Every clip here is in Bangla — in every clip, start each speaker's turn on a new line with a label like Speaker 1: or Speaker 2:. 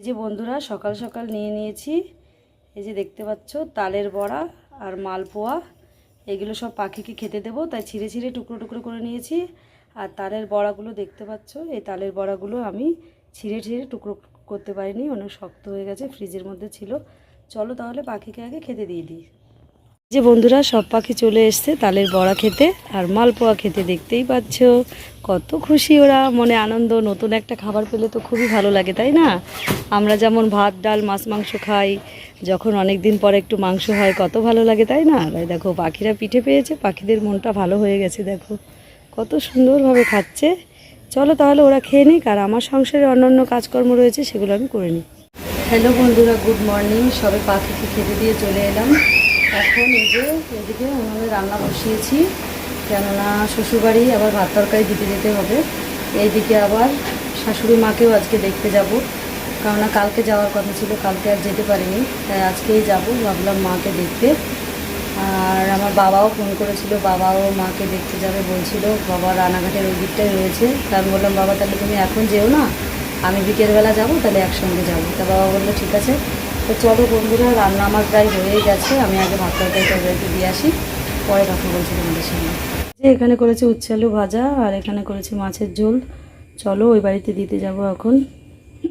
Speaker 1: এই যে বন্ধুরা, সকাল সকাল নিয়ে নিয়েছি। এই যে দেখতে পাচ্ছ, তালের বড়া আর মালপোয়া, এগুলো সব পাখিকে খেতে দেবো, তাই ছিঁড়ে ছিঁড়ে টুকরো টুকরো করে নিয়েছি। আর তালের বড়াগুলো দেখতে পাচ্ছ, এই তালের বড়াগুলো আমি ছিঁড়ে ছিঁড়ে টুকরো করতে পারিনি, অনেক শক্ত হয়ে গেছে, ফ্রিজের মধ্যে ছিল। চলো তাহলে পাখিকে আগে খেতে দিয়ে দিই। যে বন্ধুরা, সব পাখি চলে এসছে তালের বড়া খেতে। আর মালপোয়া খেতে দেখতেই পাচ্ছ, কত খুশি ওরা। মনে আনন্দ, নতুন একটা খাবার পেলে তো খুবই ভালো লাগে, তাই না? আমরা যেমন ভাত, ডাল, মাছ, মাংস খাই, যখন অনেক দিন পরে একটু মাংস হয়, কত ভালো লাগে, তাই না? তাই দেখো, পাখিরা পিঠে পেয়েছে, পাখিদের মনটা ভালো হয়ে গেছে, দেখো। কত সুন্দরভাবে খাচ্ছে। চলো তাহলে ওরা খেয়ে নিক, আর আমার সংসারে অন্যান্য কাজকর্ম রয়েছে, সেগুলো আমি করে নিই। হ্যালো বন্ধুরা, গুড মর্নিং। সবে পাখিকে খেতে দিয়ে চলে এলাম। এখন এই যে এদিকে আমাদের রান্না বসিয়েছি, কেননা শ্বশুরবাড়ি আবার ভাত তরকারি দিতে যেতে হবে। এইদিকে আবার শাশুড়ি মাকেও আজকে দেখতে যাব, কেননা কালকে যাওয়ার কথা ছিল, কালকে আর যেতে পারিনি, তাই আজকেই যাব, ভাবলাম মাকে দেখতে। আর আমার বাবাও ফোন করেছিল, বাবাও মাকে দেখতে যাবে বলছিল, বাবা রানাঘাটের ওই দিকটাই রয়েছে। আমি বললাম, বাবা, তাহলে তুমি এখন যেও না, আমি বিকেলবেলা যাব, তাহলে একসঙ্গে যাব। তা বাবা বলল, ঠিক আছে। তো চলো বন্ধুরা, রান্না আমার প্রায় হয়েই গেছে। আমি আগে ভাত তরকারিটা ওদেরকে দিয়ে আসি, পরে কথা বলছি তোমাদের সঙ্গে। যে এখানে করেছি উচ্ছে আলু ভাজা, আর এখানে করেছি মাছের ঝোল। চলো ওই বাড়িতে দিতে যাব এখন।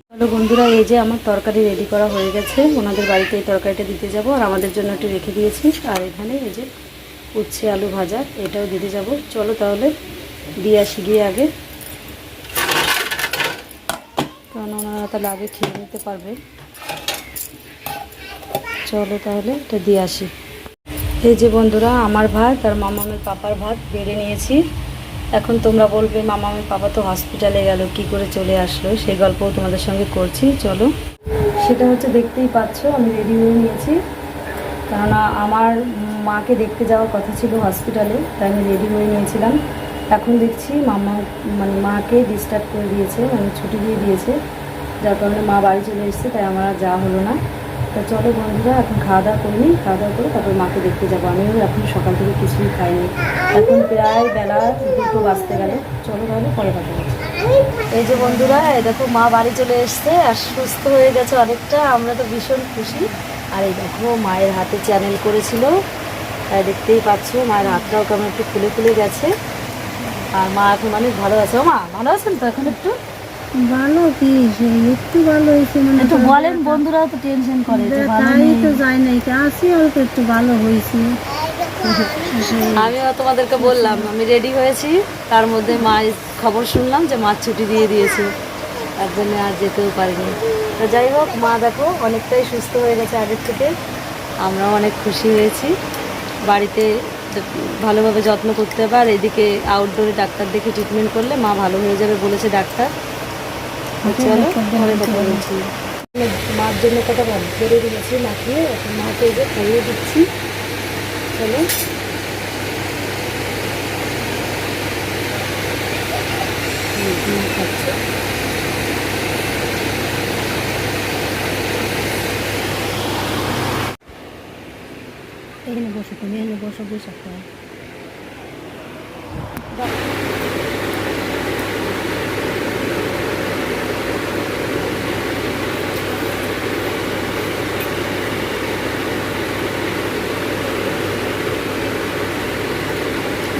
Speaker 1: চলো বন্ধুরা, এই যে আমার তরকারি রেডি করা হয়ে গেছে। ওনাদের বাড়িতে এই তরকারিটা দিতে যাব, আর আমাদের জন্য একটু রেখে দিয়েছি। আর এখানে এই যে উচ্ছে আলু ভাজা, এটাও দিতে যাব। চলো তাহলে দিয়ে আসি গিয়ে আগে। কারণ ওনারা তাহলে আগে খেয়ে নিতে পারবে। চলো তাহলে, এটা দিয়ে আসি। এই যে বন্ধুরা, আমার ভাত আর মামামের পাপার ভাত বেড়ে নিয়েছি। এখন তোমরা বলবে, মামামের পাপা তো হসপিটালে গেল, কি করে চলে আসলো? সেই গল্পও তোমাদের সঙ্গে করছি, চলো। সেটা হচ্ছে দেখতেই পাচ্ছ, আমি রেডি হয়ে নিয়েছি। কেননা আমার মাকে দেখতে যাওয়ার কথা ছিল হসপিটালে তাই আমি রেডি হয়ে নিয়েছিলাম। এখন দেখছি মামা মানে মাকে ডিস্টার্ব করে দিয়েছে মানে ছুটি দিয়ে দিয়েছে। যার কারণে মা বাড়ি চলে এসেছে, তাই আমার আর যাওয়া হলো না। তা চলো বন্ধুরা, এখন খাওয়া দাওয়া করে নিই, খাওয়া দাওয়া করে তারপর মাকে দেখতে যাব। আমিও এখন সকাল থেকে কিছুই খাইনি। এখন প্রায় বেলা দুটো বাজতে গেল। চলো তাহলে পরে কথা বলছি। এই যে বন্ধুরা দেখো মা বাড়ি চলে এসছে আর সুস্থ হয়ে গেছে অনেকটা। আমরা তো ভীষণ খুশি। আর এই দেখো, মায়ের হাতে চ্যানেল করেছিল। তাই দেখতেই পাচ্ছ, মায়ের হাতটাও কেমন একটু ফুলে ফুলে গেছে। আর মা এখন অনেক ভালো আছে। মা, ভালো আছেন তো এখন একটু?
Speaker 2: ভালো কি একটু ভালো হয়েছে মানে
Speaker 1: একটু বলেন বন্ধুরাও তো টেনশন করে যে ভালো
Speaker 2: তাই
Speaker 1: নেই।
Speaker 2: তো যায় নাই আছি অল্প একটু ভালো হয়েছে।
Speaker 1: আমিও তোমাদেরকে বললাম আমি রেডি হয়েছি। তার মধ্যে মায়ের খবর শুনলাম যে মাছ ছুটি দিয়ে দিয়েছে। তার জন্য আর যেতেও পারিনি। তো যাই হোক মা দেখো অনেকটাই সুস্থ হয়ে গেছে আগের থেকে। আমরাও অনেক খুশি হয়েছি। বাড়িতে ভালোভাবে যত্ন করতে হবে আর এদিকে আউটডোরে ডাক্তার দেখে ট্রিটমেন্ট করলে মা ভালো হয়ে যাবে বলেছে ডাক্তার তো চলো পরে কথা বলছি মার জন্য কটা বেড়ে দিয়েছি মাখিয়ে এখন মাকে এই যে খাইয়ে দিচ্ছি। চলো। খাচ্ছে।
Speaker 2: এখানে বসো তুমি এখানে বসো বসে খাও।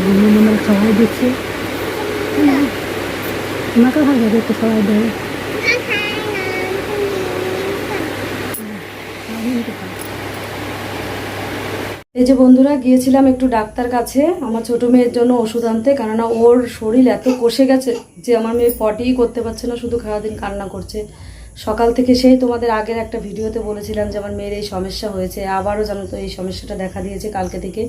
Speaker 2: মনে সবাই দিচ্ছে। আমাকে ভালো দেখতে সবাই দেয়।
Speaker 1: এই যে বন্ধুরা, গিয়েছিলাম একটু ডাক্তার কাছে। আমার ছোট মেয়ের জন্য ওষুধ আনতে, কেননা ওর শরীর এত কষে গেছে যে আমার মেয়ে পটিই করতে পারছে না, শুধু সারাদিন কান্না করছে। সকাল থেকে সেই তোমাদের আগের একটা ভিডিওতে বলেছিলাম যে আমার মেয়ের এই সমস্যা হয়েছে। আবারও জানো তো এই সমস্যাটা দেখা দিয়েছে কালকে থেকে।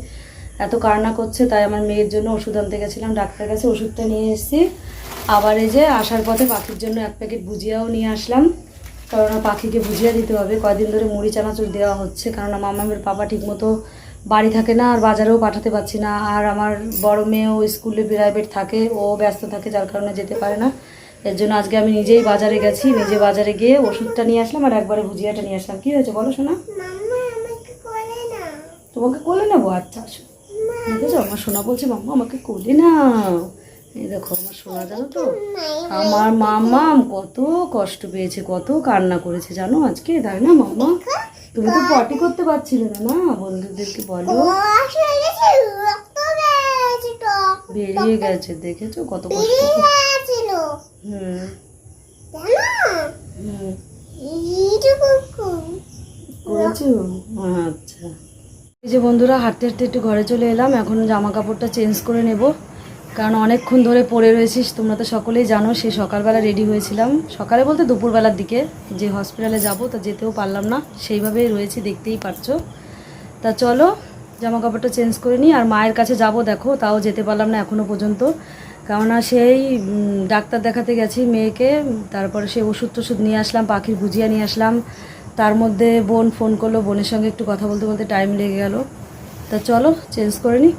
Speaker 1: এত কান্না করছে তাই আমার মেয়ের জন্য ওষুধ আনতে গেছিলাম ডাক্তার কাছে ওষুধটা নিয়ে এসেছি। আবার এই যে আসার পথে পাখির জন্য এক প্যাকেট ভুজিয়াও নিয়ে আসলাম। কারণ পাখিকে ভুজিয়া দিতে হবে কয়দিন ধরে মুড়ি চানাচুর দেওয়া হচ্ছে। কারণ মামামের পাপা ঠিকমতো বাড়ি থাকে না আর বাজারেও পাঠাতে পারছি না। আর আমার বড় মেয়েও স্কুলে প্রাইভেট থাকে ও ব্যস্ত থাকে যার কারণে যেতে পারে না। এর জন্য আজকে আমি নিজেই বাজারে গেছি নিজে বাজারে গিয়ে ওষুধটা নিয়ে আসলাম আর একবারে ভুজিয়াটা নিয়ে আসলাম। কী হয়েছে বলো শোনা তোমাকে কোলে নেব? আচ্ছা আসো। দেখেছ আমার সোনা বলছে মাম্মা আমাকে কোলে নাও। এই দেখো আমার শোনা জানো তো? আমার মামাম কত কষ্ট পেয়েছে কত কান্না করেছে জানো আজকে? তাই না মামা তুমি তো পটি করতে পারছিলে না না? বন্ধুদেরকে বলো। বেরিয়ে গেছে দেখেছ? কত কষ্ট হুম। হুম। করেছ? আচ্ছা। এই যে বন্ধুরা, হাঁটতে হাঁটতে একটু ঘরে চলে এলাম। এখন জামা কাপড়টা চেঞ্জ করে নেব। কারণ অনেকক্ষণ ধরে পরে রয়েছিস, তোমরা তো সকলেই জানো, সে সকালবেলা রেডি হয়েছিলাম। সকালে বলতে দুপুরবেলার দিকে যে হসপিটালে যাব, তা যেতেও পারলাম না। সেইভাবেই রয়েছি, দেখতেই পারছ। তা চলো জামা কাপড়টা চেঞ্জ করে নিই। আর মায়ের কাছে যাব, দেখো, তাও যেতে পারলাম না এখনও পর্যন্ত। কেননা সেই ডাক্তার দেখাতে গেছি মেয়েকে। তারপরে সে ওষুধ টষুধ নিয়ে আসলাম, পাখির ভুজিয়া নিয়ে আসলাম। তার মধ্যে বোন ফোন করল, বোনের সঙ্গে একটু কথা বলতে বলতে টাইম লেগে গেল। তা চলো চেঞ্জ করে নিই